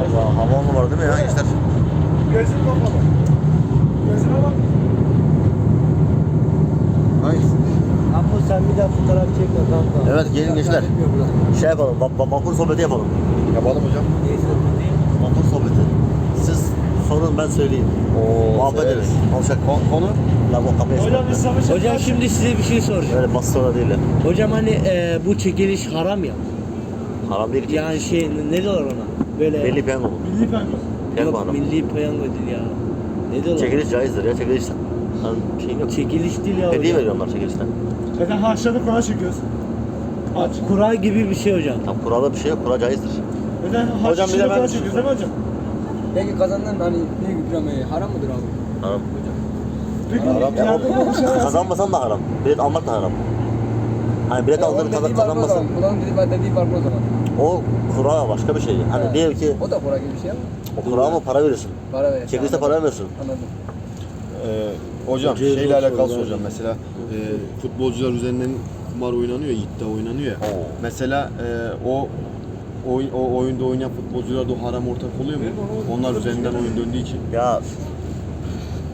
Allah hava mı var değil mi ya gençler? Gözün kapalı. Gözüne bak. Hangisi? Apo sen bir daha fotoğraf çekme kanka. Evet gelin gençler. Şey yapalım, va- va- vapur sohbeti yapalım. Yapalım hocam. Neyse. Vapur sohbeti. Siz sorun ben söyleyeyim. Oo, Muhabbet ederiz. Olacak. Ko- konu? La bu kapıyı Hocam Hocam şimdi size bir şey soracağım. Öyle basit soru değil. Hocam hani e, bu çekiliş haram ya. Haram değil ki. Yani şey ne diyorlar ona? Böyle Belli piyango bu. Milli pengo. Piyango Yok milli piyango değil ya. Ne diyorlar? Çekiliş caizdir ya çekiliş. Lan şeyin yok. Çekiliş değil ya Hediye hocam. veriyorlar çekilişten. Zaten haşladık ona çekiyoruz. Aç. Kura gibi bir şey hocam. Tam kuralda bir şey yok. Kural caizdir. Zaten Hocam bir de haşladık ben şey çekiyoruz değil mi hocam? Peki kazanan hani ne gübramayı haram mıdır abi? Haram. Peki Haram. Ya yardım o, olmuş ya. kazanmasan da haram. Bilet almak da haram. Hani bilet onun kazan, kazanmasan? Ulan dediği var, dediği var mı o zaman? O kura başka bir şey. Hani Ha. diyelim ki O da kura gibi bir şey ama o kura mı para veriyorsun. para ver. Çekilişte para vermiyorsun. Anladım. Ee, hocam Hocaya şeyle alakalı soracağım mesela e, futbolcular üzerinden kumar oynanıyor, iddia oynanıyor ya. Oo. Mesela e, o oy, o oyunda oynayan futbolcular da o haram ortak oluyor mu? Onlar üzerinden oyun döndüğü için. Ya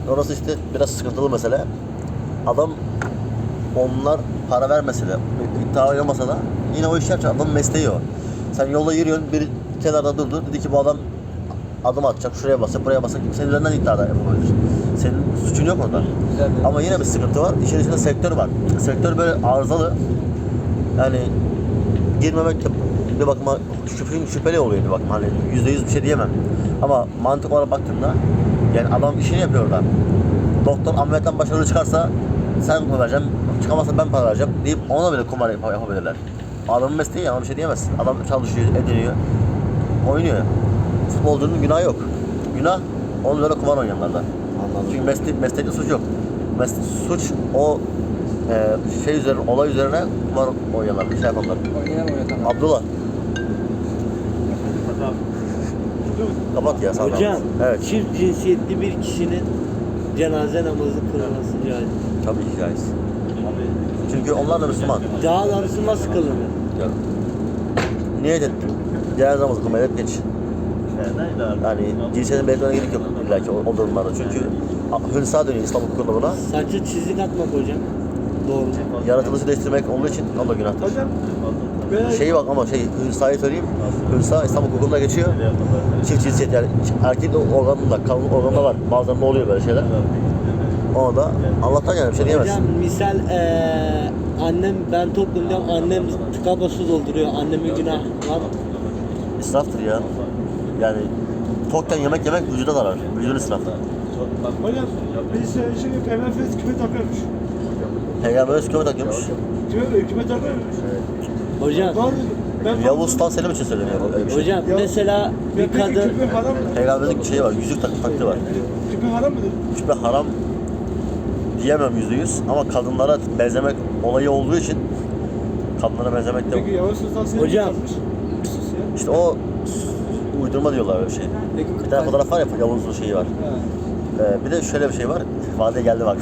orası işte biraz sıkıntılı mesele. Adam onlar para vermese de, iddia oynamasa da yine o yapacak. Adamın mesleği o. Sen yolda yürüyorsun, bir kenarda durdu. Dedi ki bu adam adım atacak, şuraya basacak, buraya basacak. Senin üzerinden iddia da yapabilir. Senin suçun yok orada. Güzel bir. Ama yine bir sıkıntı var. İşin içinde sektör var. Sektör böyle arızalı. Yani girmemek de bir bakıma şüphe, şüpheli oluyor bir bakıma. Hani yüzde yüz bir şey diyemem. Ama mantık olarak baktığında yani adam işini yapıyor orada. Doktor ameliyattan başarılı çıkarsa sen para vereceksin, çıkamazsa ben para vereceğim deyip ona bile kumar yap- yapabilirler. Adamın mesleği ya, ona bir şey diyemezsin. Adam çalışıyor, ediniyor, oynuyor. Futbolcunun günahı yok. Günah onu böyle kumar oynayanlarda. Anladım. Çünkü meslek, meslekte suç yok. Meslek, suç o e, şey üzerine, olay üzerine kumar oynayanlar, şey yapanlar. Oynayan oynatan. Abdullah. Kapat ya sana. Hocam Evet. çift cinsiyetli bir kişinin cenaze namazı kılınması caiz. Tabii ki caiz. Çünkü onlar da Müslüman. Daha nasıl kılınır? Niyet ettim. Cenaze namazı kılmaya hep geç. Yani cinsiyetin belirtmene gerek yok illa ki o, o durumlarda. Çünkü hınsa dönüyor İslam hukukunda buna. Saçı çizik atmak hocam. Doğru. Yaratılışı değiştirmek olduğu için o da günahtır. Hocam. Şeyi bak ama şey hırsayı söyleyeyim. Hırsa İslam hukukunda geçiyor. Çift cinsiyet yani erkek organında, kadın organında var. Bazen ne oluyor böyle şeyler. Onu da Allah'tan yani bir şey diyemezsin. Hocam misal eee annem ben tokum diyorum annem tıka bası dolduruyor. Annemin günah var. İsraftır ya. Yani tokken yemek yemek vücuda zarar. Vücudun israfı. hocam biz şey, şimdi Peygamber Efendimiz küpe takıyormuş. Peygamber öz küme takıyormuş. Küpe, küpe takıyormuş. Hocam. Ben Yavuz Sultan Selim için söyleniyor bu öyle bir şey. hocam Ya- mesela bir kadın? Peygamberin şeyi var, yüzük tak taktiği var. Küpe haram mıdır? Küpe haram diyemem yüzde yüz ama kadınlara benzemek olayı olduğu için kadınlara benzemek de Peki Yavuz Sultan Selim Hocam. ya. işte o uydurma diyorlar öyle şey. Peki Bir tane fotoğraf var ya Yavuz'un şeyi var. Ee, bir de şöyle bir şey var. Vade geldi bak.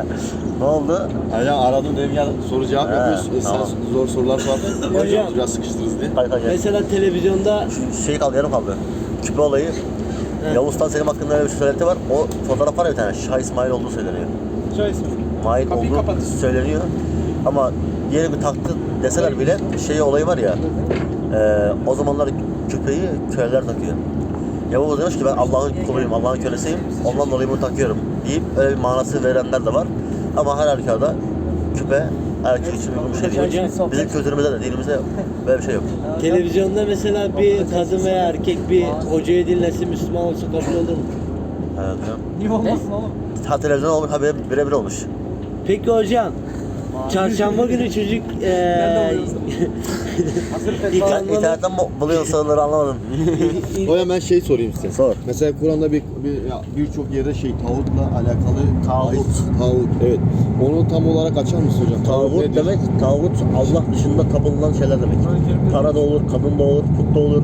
ne oldu? Aynen aradım dedim ya soru cevap He, yapıyoruz. E, tamam. Sen zor sorular sordun. Hocam. Biraz sıkıştırırız diye. Hayır hayır. mesela televizyonda Şu şey kaldı yarım kaldı. Küpe olayı. Yavuz Sultan Selim hakkında öyle bir söylenti var. O fotoğraf var ya bir tane. Şah İsmail olduğu söyleniyor. Çay ismi. Mahit Kapıyı olduğu kapat. söyleniyor. Ama diğeri bir taktı deseler bile şey olayı var ya. E, o zamanlar küpeyi köleler takıyor. Yavuz demiş ki ben Allah'ın kuluyum, Allah'ın kölesiyim. Ondan dolayı bunu takıyorum deyip öyle bir manası verenler de var. Ama her halükarda küpe erkek için uygun bir şey değil. Bizim kültürümüzde de dinimizde böyle bir şey yok. televizyonda mesela bir kadın veya erkek bir hocayı dinlese Müslüman olsa kabul olur mu? Evet. Niye olmasın oğlum? Ha televizyon olmuş, ha bire- birebir olmuş. Peki hocam çarşamba günü çocuk eee İnter, internetten bu- buluyorsun soruları anlamadım. Hocam ben şey sorayım size. Sor. Mesela Kur'an'da bir bir- ya birçok yerde şey tağutla alakalı Tağut. Tağut evet. Onu tam olarak açar mısın hocam? Tağut nedir? demek, tağut Allah dışında tapınılan şeyler demek. Para da olur, kadın da olur, put da olur,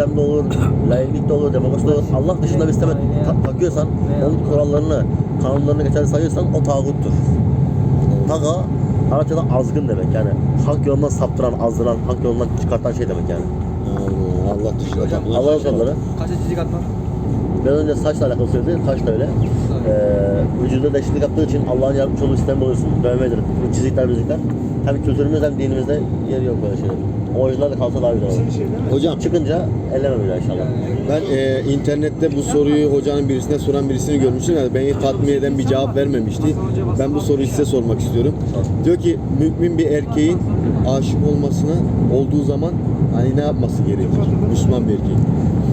sistem de olur, laiklik de olur, demokrasi de olur. Allah dışında bir sisteme ta- takıyorsan, onun kurallarını, kanunlarını geçerli sayıyorsan o tağuttur. Taga, Arapçada azgın demek yani. Hak yolundan saptıran, azdıran, hak yolundan çıkartan şey demek yani. Anladım. Allah dışında tapılan Allah şey var. onları. Kaç çizik atmam? Biraz önce saçla alakalı söyledi. Saç da öyle. Ee, vücuda değişiklik yaptığı için Allah'ın yardımcı olduğu sistem oluyorsun. Dövmedir, çizikler, müzikler. Hem kültürümüz hem dinimizde yeri yok böyle şeyler. O yüzden de kalsa daha güzel olur. Şey? Hocam Çıkınca elleme daha inşallah. ben e, internette bu soruyu hocanın birisine soran birisini görmüştüm. Yani beni tatmin eden bir cevap vermemişti. Ben bu soruyu size sormak istiyorum. Diyor ki mümin bir erkeğin aşık olmasına olduğu zaman hani ne yapması gerekir? Müslüman bir erkeğin.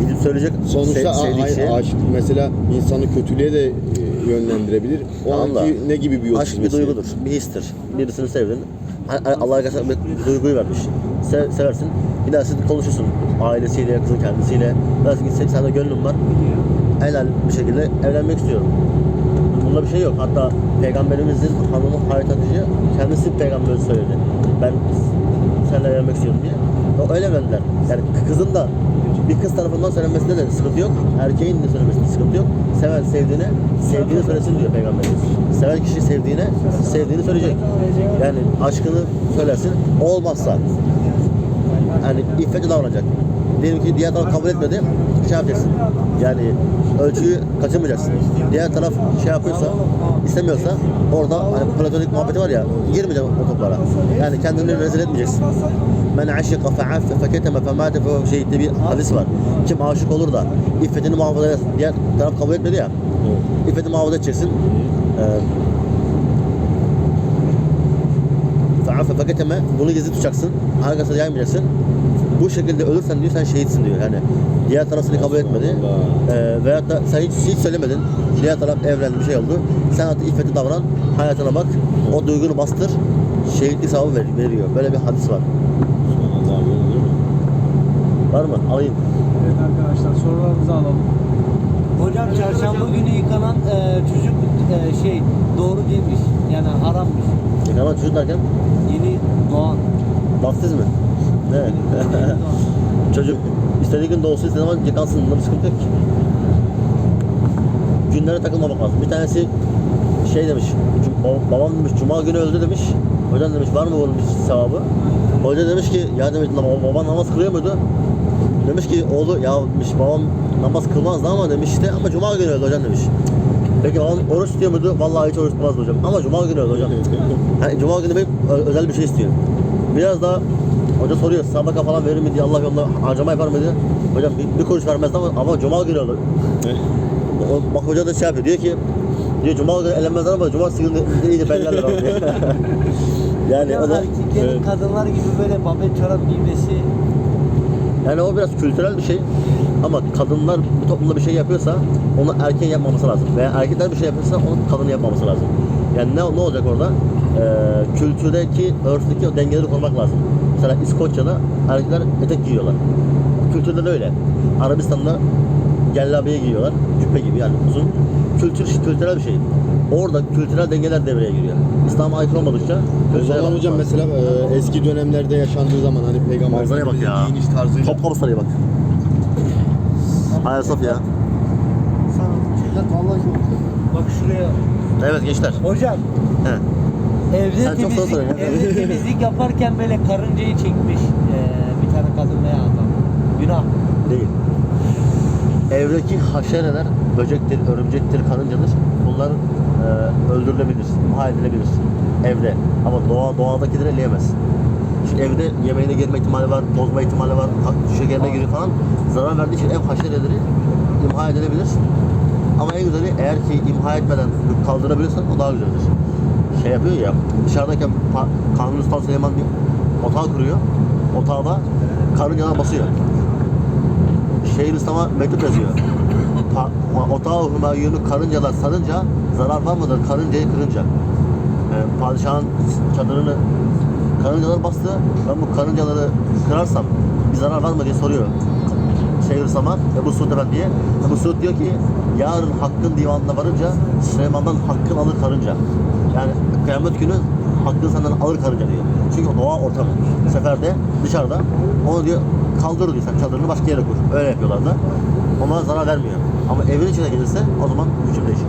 Gidip söyleyecek Sonuçta se- a- sevdiği hayır, aşık mesela insanı kötülüğe de e, yönlendirebilir. O anki ne gibi bir yol Aşk bir duygudur, bir histir. Birisini sevdin. Allah gerçekten bir duyguyu vermiş. Se- seversin. Gidersin konuşursun. Ailesiyle, kızın kendisiyle. Dersin sen, sende gönlüm var. Helal bir şekilde evlenmek istiyorum. Bunda bir şey yok. Hatta Peygamberimizin hanımı Hayat Hatice kendisi Peygamber'e söyledi. Ben seninle evlenmek istiyorum diye. O öyle evlendiler. Yani kızın da bir kız tarafından söylenmesinde de sıkıntı yok. Erkeğin de söylemesinde sıkıntı yok. Seven sevdiğine, sevdiğini söylesin diyor Peygamberimiz. Seven kişi sevdiğine, sevdiğini söyleyecek. Yani aşkını söylesin. Olmazsa yani iffetli davranacak. Diyelim ki diğer taraf kabul etmedi, şey yapacaksın. Yani ölçüyü kaçırmayacaksın. Diğer taraf şey yapıyorsa, istemiyorsa orada hani platonik muhabbeti var ya, girmeyeceksin o toplara. Yani kendini rezil etmeyeceksin. Men aşıka fe'affe feketeme femate fe şey diye bir hadis var. Kim aşık olur da iffetini muhafaza eder, diğer taraf kabul etmedi ya, iffetini muhafaza edeceksin. Ee, Fe'affe feketeme bunu gizli tutacaksın. Arkasına yaymayacaksın. Bu şekilde ölürsen diyor sen şehitsin diyor. Yani diğer taraf seni kabul etmedi. Ee, veyahut da sen hiç, hiç söylemedin. Diğer taraf evlendi bir şey oldu. Sen artık iffetli davran. Hayatına bak. O duygunu bastır. Şehitlik sevabı ver- veriyor. Böyle bir hadis var. Var mı? Alayım. Evet arkadaşlar sorularımızı alalım. Hocam çarşamba günü yıkanan e, çocuk e, şey doğru değilmiş. Yani harammış. Yıkanan çocuk derken Yeni doğan. Baptiz mi? Doğan. Çocuk istediği gün doğsun istediği zaman yıkansın. Bunda bir sıkıntı yok ki. Günlere takılmamak lazım. Bir tanesi şey demiş, "Cum- bab- babam demiş cuma günü öldü demiş. Hocam demiş var mı bunun bir sevabı? Hoca demiş ki ya demiş "Baba- baban namaz kılıyor muydu? Demiş ki oğlu ya demiş babam namaz kılmazdı ama demiş işte ama cuma günü öldü hocam demiş. Peki babam oruç tutuyor muydu? Vallahi hiç oruç tutmazdı hocam. Ama cuma günü öldü hocam. Yani cuma günü benim özel bir şey istiyor. Biraz daha hoca soruyor sadaka falan verir mi diye Allah yolunda harcama yapar mıydı? Hocam bir, bir kuruş vermezdi ama, ama cuma günü öldü. O, bak hoca da şey yapıyor diyor ki diyor cuma günü elenmezler ama cumartesi günü iyice bellerler abi diyor. yani Ya o da erkeklerin evet. kadınlar gibi böyle babet çorap giymesi yani o biraz kültürel bir şey ama kadınlar bu toplumda bir şey yapıyorsa onu erkeğin yapmaması lazım veya erkekler bir şey yapıyorsa onu kadının yapmaması lazım. Yani ne, ne olacak orada? Ee, kültürdeki, örfteki o dengeleri korumak lazım. Mesela İskoçya'da erkekler etek giyiyorlar. Kültürde de öyle. Arabistan'da gellabiye giyiyorlar. Cübbe gibi yani uzun. Kültür, kültürel bir şey. Orada kültürel dengeler devreye giriyor. İslam'a aykırı olmadıkça O zaman hocam mesela e, eski dönemlerde yaşandığı zaman hani peygamber Manzaraya bak ya. giyiniş tarzıyla Topkapı Sarayı bak. Ayasofya. bak şuraya. Evet gençler. Hocam He. Evde Sen çok soru temizlik, soruyorsun evde temizlik yaparken böyle karıncayı çekmiş e, bir tane kadın veya adam. Günah. Değil. Evdeki haşereler, böcektir, örümcektir, karıncadır. Bunlar e, öldürülebilir, imha edilebilir evde. Ama doğa, doğadakileri elleyemez. Şimdi evde yemeğine girme ihtimali var, bozma ihtimali var, ha- şekerine giriyor falan. Zarar verdiği için ev haşereleri imha edilebilir. Ama en güzeli eğer ki imha etmeden kaldırabilirsen o daha güzeldir. Şey yapıyor ya, dışarıdayken Kanuni Sultan Süleyman bir otağı kuruyor. Otağda karıncalar basıyor. Şeyhülislam'a mektup yazıyor. Pa, otağı hümayunu karıncalar sarınca zarar var mıdır karıncayı kırınca? Ee, padişahın çadırını karıncalar bastı. Ben bu karıncaları kırarsam bir zarar var mı diye soruyor. Şeyhülislam'a Ebu Suud Efendi'ye. Ebu Suud diyor ki yarın hakkın divanına varınca Süleyman'dan hakkın alır karınca. Yani kıyamet günü hakkını senden alır karınca diyor. Çünkü doğa ortamı. Seferde dışarıda onu diyor kaldır diyor sen çadırını başka yere kur. Öyle yapıyorlar da. Onlara zarar vermiyor. Ama evin içine gelirse o zaman hüküm değişir.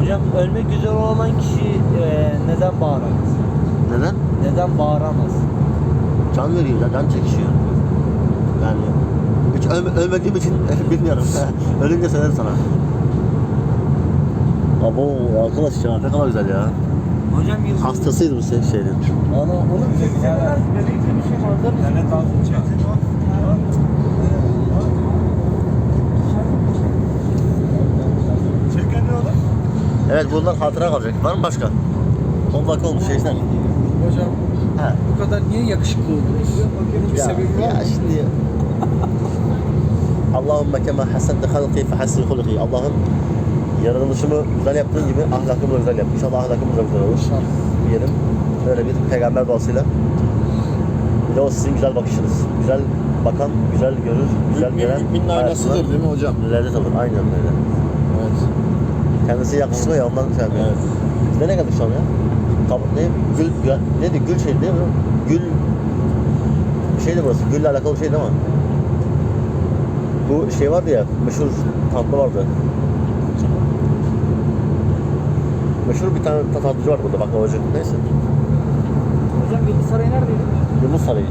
Hocam ölmek üzere olan kişi e, neden bağıramaz? Neden? Neden bağıramaz? Can veriyor, can çekişiyor. Yani Hiç öl- ölmediğim için bilmiyorum. Ölünce söylerim sana. Abo arkadaş ya ne kadar güzel ya. Hocam yıldız. Hastasıydım sen şeyin. Ana onu bize güzel. İnternet ağzını çek. Çeken ne olur? Evet bunlar hatıra kalacak. Var mı başka? 10 dakika olmuş şeyler. Hocam He. bu kadar niye yakışıklı oldunuz? Ya, sebebi var ya mı? şimdi Allahümme kema hasette halki fe hassil hulki. Allah'ım yaratılışımı güzel yaptığın gibi ahlakımı da güzel yap. İnşallah ahlakımız da güzel olur. Diyelim. Böyle bir peygamber duasıyla. Bir de o sizin güzel bakışınız. Güzel bakan, güzel görür, güzel Mümin, gören. müminin aynasıdır değil mi hocam? Lezzet alır. Aynen öyle. Evet. Kendisi yakışıklı ya ondan şey yapıyor. Evet. Biz nereye geldik şu an ya? Kab ne? Gül, gül, neydi? Gül şey değil mi? Gül şeydi burası. Gülle alakalı bir şeydi ama. Bu şey vardı ya, meşhur tatlı vardı. Meşhur bir tane tat- tatlıcı vardı burada baklavacı. Neyse. Hocam Yıldız Sarayı neredeydi? Yıldız Sarayı.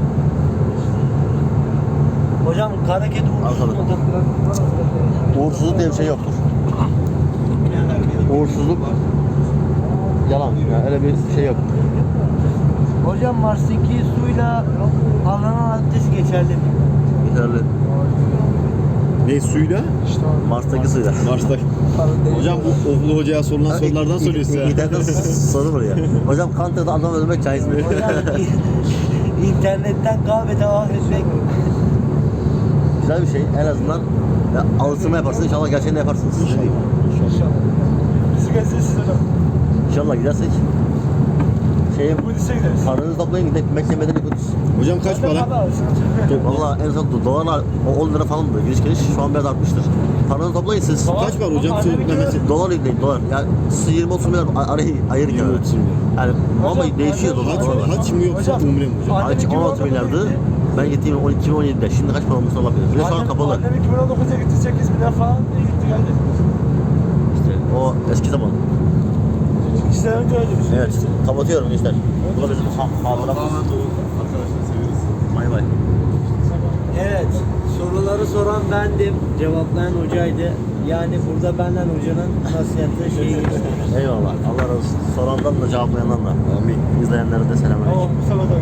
Hocam kara kedi uğursuz Arkadaş. mudur? Uğursuzluk diye bir şey yoktur. Uğursuzluk yalan. Yani öyle bir şey yok. Hocam Mars'taki suyla alınan abdest geçerli mi? Yeterli. Ne suyla? Mars'taki suyla. Mars'ta. Hocam bu Oflu Hoca'ya sorulan sorulardan soruyorsun ya. İnternetten soru var ya. Hocam Kantar'da adam öldürmek caiz mi? Hocam internetten kahve devam etmek. Güzel bir şey. En azından ya, alıştırma yaparsın. İnşallah gerçeğini yaparsınız. Bizi gezeceğiz hocam. İnşallah gidersek. Şey, Kudüs'e gideriz. paranızı toplayın gidip Mekke Medine Kudüs. Hocam kaç para? Valla en son dolarlar o 10 lira falandı. Giriş geliş şu an biraz artmıştır. Paranızı toplayın siz. Kaç var hocam? Soğuk memesi. Dolar yükleyin dolar. Yani siz 20-30 milyar arayı ayırın yani. 20-30 milyar. Yani ama değişiyor dolar. Haç, haç mı yoksa Hocam. umre mi hocam? Haç 16 milyardı. Ben gittiğim 2017'de. Şimdi kaç para olmuş olabilir. Bir de şu an kapalı. Annem 2019'a gitti 8 milyar falan diye gitti geldi. İşte o eski zaman. İki sene önce öyle bir şey. Evet. Kapatıyorum gençler. Bu da bizim ha hatıramız. Bay bay. Evet, soruları soran bendim, cevaplayan hocaydı. Yani burada benden hocanın nasihatı şeyi geçti. Eyvallah. Allah razı olsun. Sorandan da cevaplayandan da. Amin. İzleyenlere de selamünaleyküm. Tamam Mustafa da.